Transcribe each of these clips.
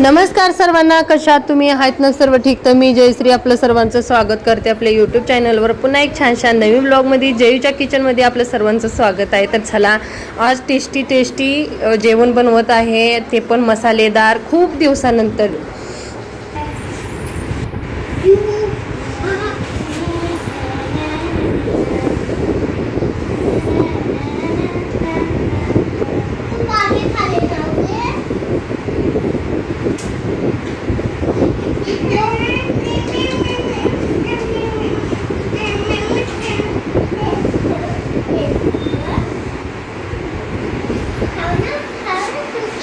नमस्कार सर्वांना कशा तुम्ही? आहात ना सर्व ठीक. तर मी जयश्री आपलं सर्वांचं स्वागत करते आपल्या यूट्यूब चॅनलवर पुन्हा एक छान छान नवीन ब्लॉगमध्ये जयूच्या किचनमध्ये आपलं सर्वांचं स्वागत आहे. तर चला आज टेस्टी टेस्टी जेवण बनवत आहे. ते पण मसालेदार खूप दिवसानंतर.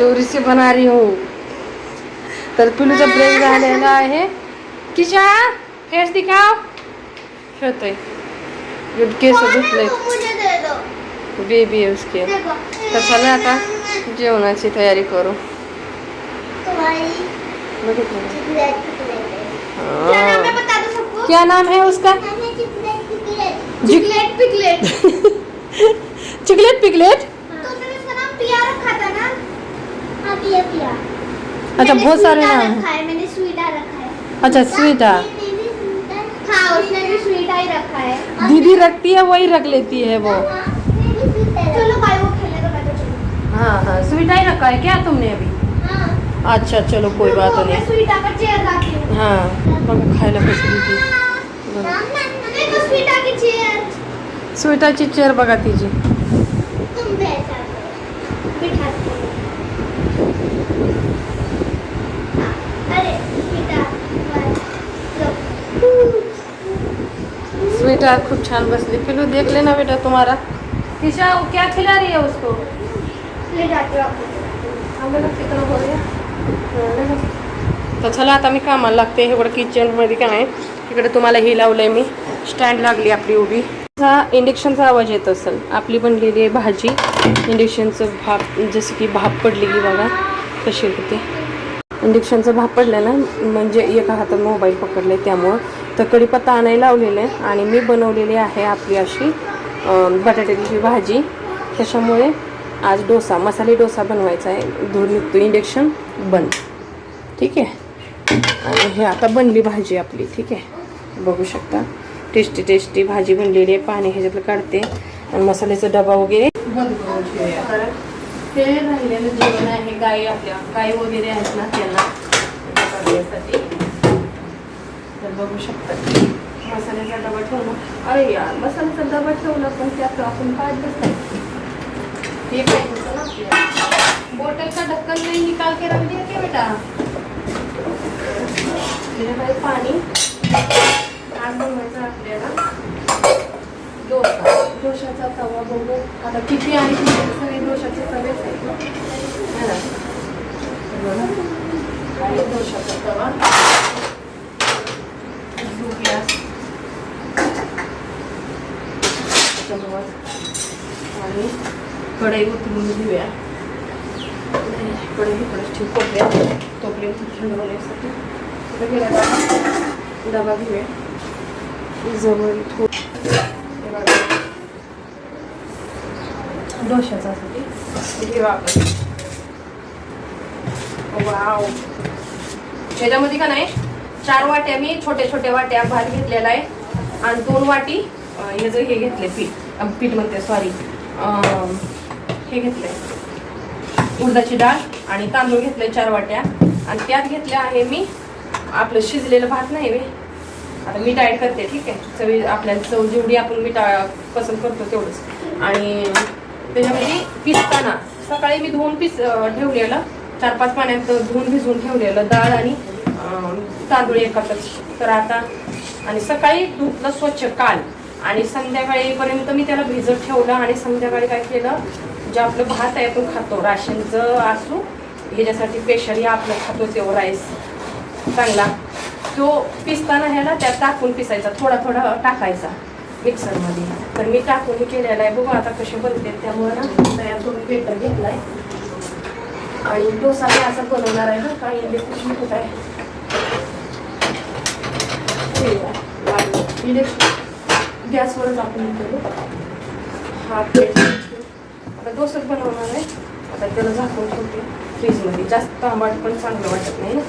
चोरी से बना रही हूँ. तर पिलूचा ब्रेक झालेला आहे. किशा फेस दिखाव. खेळतोय. गुड केस धुतलंय बेबी आहे उसके तर चला आता जेवणाची तयारी करू? हाँ। क्या नाम है उसका? चिकलेट पिकलेट. चिकलेट पिकलेट? पिया पिया अच्छा बहुत सारे नाम रखा है मैंने स्वीटा रखा है। अच्छा स्वीटा। हाँ। उसने भी स्वीटा ही रखा है। दीदी रखती है वही रख लेती है वो। चलो भाई वो खेलने मैं तो चलूँ। हाँ हाँ स्वीटा ही रखा है क्या तुमने अभी? हाँ। अच्छा चलो कोई बात नहीं। स्वीटा का चेयर लाती हूँ। हाँ बघा खायला कसली ती बघा. देखो स्वीटा की चेयर। स्वीटाची चेअर बघा तिची तुम बैठ जाओ बिठा दो। हाँ, अरे स्वीटा बस, लो। स्वीटा खूप छान बसली. पिलू देख लेना बेटा तुम्हारा किशा वो क्या खिला रही है उसको. ले हूँ तर चला आता मी कामाला लागते. इकडं किचनमध्ये काय आहे? इकडे तुम्हाला ही लावलंय मी. स्टँड लागली आपली उभी. हा इंडक्शनचा आवाज येत असेल. आपली बनलेली आहे भाजी. इंडक्शनचं भाप जसं की भाप पडली की बघा. कशी होते इंडक्शनचं भाप पडलं ना म्हणजे एका हातात मोबाईल पकडले त्यामुळं. तर कढीपत्ता आणायला लावलेलं आहे आणि मी बनवलेली आहे आपली अशी बटाट्याची भाजी. त्याच्यामुळे आज डोसा मसाले डोसा बनवायचा आहे. धूर निघतो इंडक्शन बंद. ठीक आहे? आणि हे आता बनली भाजी आपली ठीक आहे? बघू शकता. टेस्टी टेस्टी भाजी बनलेली आहे. पाणी ह्याच्यातलं काढते. आणि मसाल्याचा डबा वगैरे. ते राहिलेलं जेवण आहे गाई आपल्या गाई वगैरे आहेत ना त्यांना करण्यासाठी तर बघू शकतात मसाल्याचा डबा ठेवला. अरे यार मसाल्याचा डबा ठेवला पण त्यात आपण काय बसलाय हे पाहिजे होतं ना आपल्याला? बॉटलचा ढक्कन नाही निकाल के रख दिया क्या बेटा? पाणी? आज बनवायचा आपल्याला. डोसा दोषाचा तवा बघू. आता किती आणि किती सगळे डोशाचे तवेच आहेत. ना? बघा. आणि तवा दो गॅस आणि कढई उतरून घेऊया. कढई इकडे ठेवू कोपऱ्या तोपर्यंत थंड होण्यासाठी इकडे डबा घेऊया. जवळ थोड हे बघा. डोशासाठी घेऊ आपण वाव. त्याच्यामध्ये का नाही चार वाट्या मी छोट्या छोट्या वाट्या भात घेतलेला आहे. आणि दोन वाटी अं, हे जे हे घेतले पीठ. पीठ म्हणते सॉरी हे घेतलंय. उडदाची डाळ आणि तांदूळ घेतले चार वाट्या. आणि त्यात घेतल्या आहे मी आपलं शिजलेलं भात नाही वे. आता मीठ ॲड करते ठीक आहे. चवी आपल्याला चव जेवढी आपण मीठ पसंत करतो तेवढंच. आणि त्याच्यामध्ये पिसताना. सकाळी मी धुवून पिस ठेवलेलं. चार पाच पाण्यात धुवून भिजवून ठेवलेलं. डाळ आणि तांदूळ एकातच तर आता आणि सकाळी धुतलं स्वच्छ काल. आणि संध्याकाळीपर्यंत मी त्याला भिजत ठेवलं आणि संध्याकाळी काय केलं जे आपलं भात आहे आपण खातो. राशनचं असू ह्याच्यासाठी स्पेशली आपलं खातो तेव्हा राईस. चांगला. तो पिसताना ह्याला त्यात टाकून पिसायचा. थोडा थोडा टाकायचा. मिक्सरमध्ये. तर मी टाकून केलेलं केलेला आहे बघू आता कसे बनते. त्यामुळे ना तयार करून घेतला घेतलाय. आणि डोसा मी असा बनवणार आहे ना काही इलेक्ट्रिक होत आहे. इलेक्ट्रिक गॅसवरच आपण करू हा प्लेट आता डोसाच बनवणार आहे. आता त्याला झाकून ठेवते. फ्रीजमध्ये. जास्त आंबट पण चांगलं वाटत नाही ना.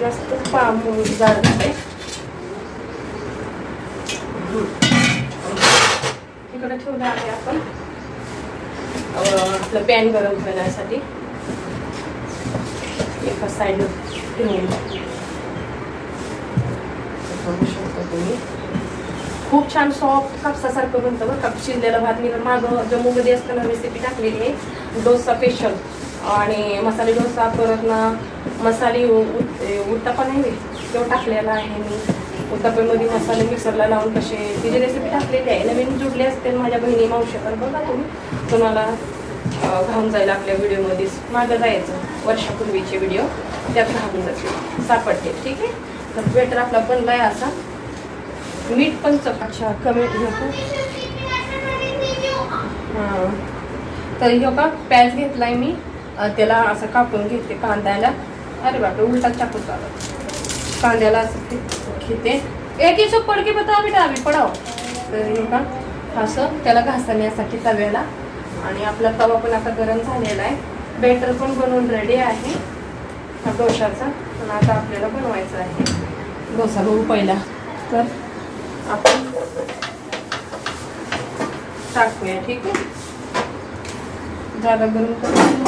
जास्त पाम जाड झालंय इकडे ठेवलं आहे आपण. आपलं पॅन गरम करण्यासाठी. एका साईड ठेवून. बघू शकता तुम्ही. खूप छान सॉफ्ट कापसासारखं बनतं बरं का. शिजलेला भात मी तर मागं जम्मूमध्ये असताना रेसिपी टाकलेली आहे. डोसा स्पेशल आणि मसाले डोसा परत ना मसाले उ- उत्तप्पा नाही तो टाकलेला आहे मी. उत्तप्प्यामध्ये मसाले मिक्सरला लावून कसे तिची रेसिपी टाकलेली आहे नवीन जुडले असतील माझ्या बहिणी मावशी पण बघा तुम्ही. तुम्हाला घाऊन जाईल आपल्या व्हिडिओमध्येच. मागं जायचं वर्षापूर्वीचे व्हिडिओ त्यात घालून जाते सापडते ठीक आहे? तर बेटर आपला बनलाय असा. मीठ पण अच्छा कमी घेतो हां. तर हे का घेतला घेतलाय मी. त्याला असं कापून घेते कांद्याला. अरे बापरे उलटा चाकू चालत कांद्याला असं घेते. एक हिशोब पडके बता बेटा अभी पडाव. तर का असं त्याला घासण्यासाठी तव्याला. आणि आपला तवा पण आता गरम झालेला आहे. बेटर पण बनवून रेडी आहे. हा डोशाचा. पण आता आपल्याला बनवायचा आहे. डोसा बघू पहिला. तर आपण टाकूया ठीक आहे? जादा गरम करून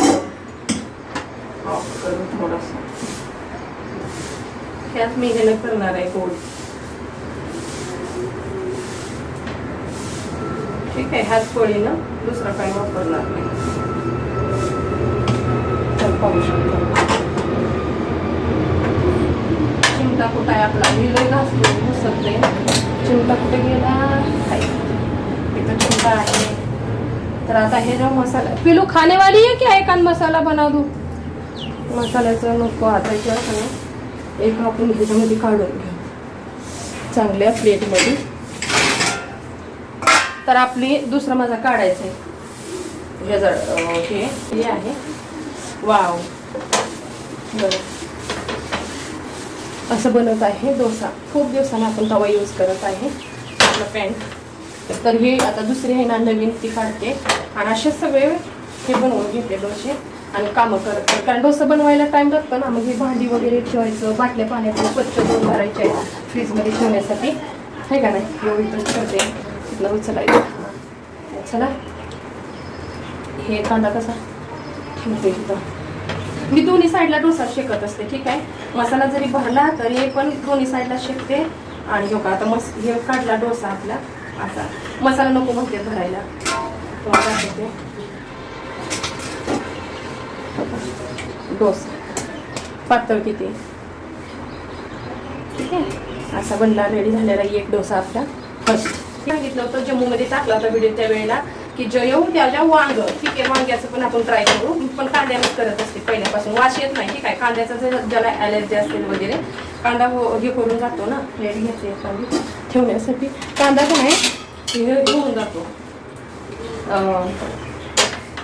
ऑफ करू थोडंसं. ह्याच मी करणार आहे गोड ठीक आहे ह्याच पोळीनं दुसरं काही वापरणार नाही. तर पाहू शकतो. चिमटा कुठं आहे आपला? मी लय घासतो घुसतले चिमटा कुठे गेला? इथं चिमटा आहे. तर आता हे जो मसाला पिलू खानेवाली आहे की आहे एकान मसाला बना दू मसाल्याचं नको आता किंवा एक आपण ह्याच्यामध्ये काढून घेऊ चांगल्या प्लेटमध्ये. तर आपली दुसरा माझा काढायचा आहे. हे जर हे हे आहे. वाव. बरं. असं बनवत आहे डोसा. खूप दिवसाने आपण तवा यूज करत आहे. आपला पॅन्ट तर हे आता दुसरी आहे ना नवीन ती काढते. आणि असे सगळे हे बनवून घेते डोसे. आणि कामं करत कारण डोसा बनवायला टाईम लागतो ना. मग हे भांडी वगैरे ठेवायचं बाटल्या पाण्याचं स्वच्छ धुवून भरायचे आहेत फ्रीजमध्ये ठेवण्यासाठी. आहे का नाही? एवढी तर ठेवते तिथनं उचलायचं. चला. हे कांदा कसा? ठेवते तिथं मी दोन्ही साईडला डोसा शेकत असते ठीक आहे? मसाला जरी भरला तरी पण दोन्ही साईडला शेकते. आणि हो का आता मस हे काढला डोसा आपला. असा मसाला नको म्हणते भरायला. तुम्हाला बघा डोसा. पातळ किती? ठीक आहे. असा बनला रेडी झालेला एक डोसा आपला. फर्स्ट सांगितलं होतं जम्मूमध्ये टाकला होता व्हिडिओ त्या वेळेला की ज येऊन त्याच्या वांग ठीक आहे वांग्याचं पण आपण ट्राय करू. पण कांद्यानंच करत असते पहिल्यापासून. वास येत नाही ठीक आहे. कांद्याचा जर ज्याला ॲलर्जी असेल वगैरे कांदा हो, हे करून जातो ना. प्लेट घेते एखादी ठेवण्यासाठी. कांदा काय? आहे हे घेऊन जातो.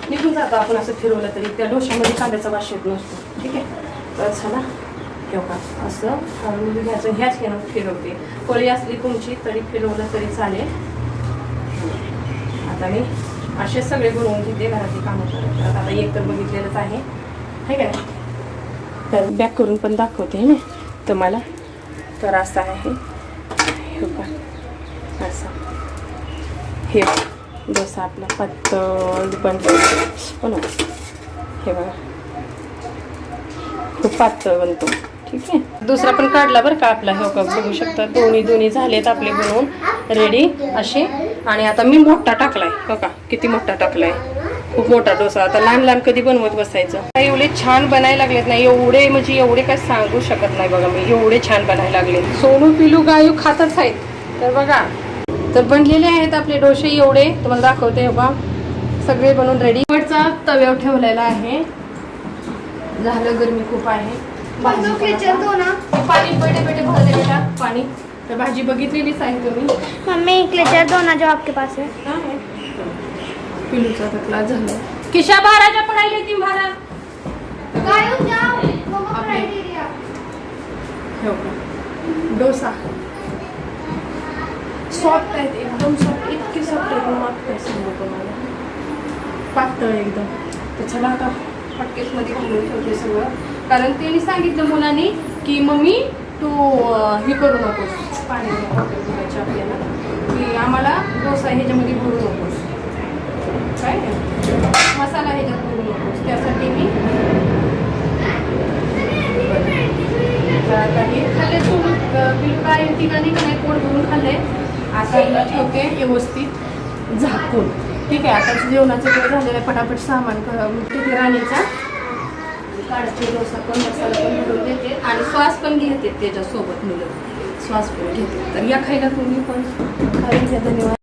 निघून जातो आपण असं फिरवलं तरी. त्या डोशामध्ये कांद्याचा वास येत नसतो. ठीक आहे? तर झाला ठेव का? असं हळूहळू घ्यायचं ह्याच घेणं फिरवते. कोळी असली तुमची तरी फिरवलं तरी चालेल. आता मी असे सगळे बनवून घेते घरातली कामं करत आता एक तर बघितलेलंच आहे. है का तर बॅक करून पण दाखवते मी तुम्हाला तर असं आहे. हे बघा. असं. हे डोसा आपला पातळ बनतो हो ना. हे बघा. खूप पातळ बनतो. ठीक आहे? दुसरा पण काढला बरं का आपला. हे का बघू शकता. दोन्ही दोन्ही झालेत आपले बनवून. रेडी असे. आणि आता मी मोठा टाकलाय. हो का किती मोठा टाकलाय. खूप मोठा डोसा. आता लहान लहान कधी बनवत बसायचं? एवढे छान बनायला लागलेत ना. एवढे म्हणजे एवढे काय सांगू शकत नाही बघा मी. एवढे छान बनायला लागले सोनू पिलू गायू खातच आहेत. तर बघा तर बनलेले आहेत आपले डोसे एवढे. तुम्हाला दाखवते बघा सगळे बनवून रेडी वरचा तव्यावर ठेवलेला आहे. झालं गरमी खूप आहे. भाजी पण क्लेचर दो ना. आता- पाणी पेटे पेटे भरले बेटा पाणी. तर भाजी बघितलेलीच आहे तुम्ही. मम्मी क्लेचर दो ना जो आपके पास है आहे. पिलूचा तर क्लास झाला. किशा बाराच्या पडायला ती भारा. गायब जाओ. मम्मा आपले. क्राइटेरिया ठेव. का? डोसा. सॉफ्ट आहेत एकदम सॉफ्ट इतके सॉफ्ट आहेत. मग काय सांगू तुम्हाला पातळ एकदम. तर चला आता हॉटकेसमध्ये घालून ठेवते सगळं. कारण त्यांनी सांगितलं मुलांनी की मम्मी तू हे करू नकोस. पाणी करायचे आपल्याला. की आम्हाला डोसा ह्याच्यामध्ये भरू नकोस. काय? मसाला ह्याच्यात भरू नकोस. त्यासाठी मी आता हे खाल्ले सोडून पीठ काय? ठिकाणी का नाही पोट भरून खाल्ले आता हिला ठेवते व्यवस्थित झाकून. ठीक आहे आता जेवणाचं वेळ झालेलं आहे पटापट सामान तिथे राणीचा. काढते डोसा पण मसाला पण भरून देते. आणि श्वास पण घेते त्याच्यासोबत मुलं. श्वास पण घेते. तर या खायला तुम्ही पण. खायला धन्यवाद.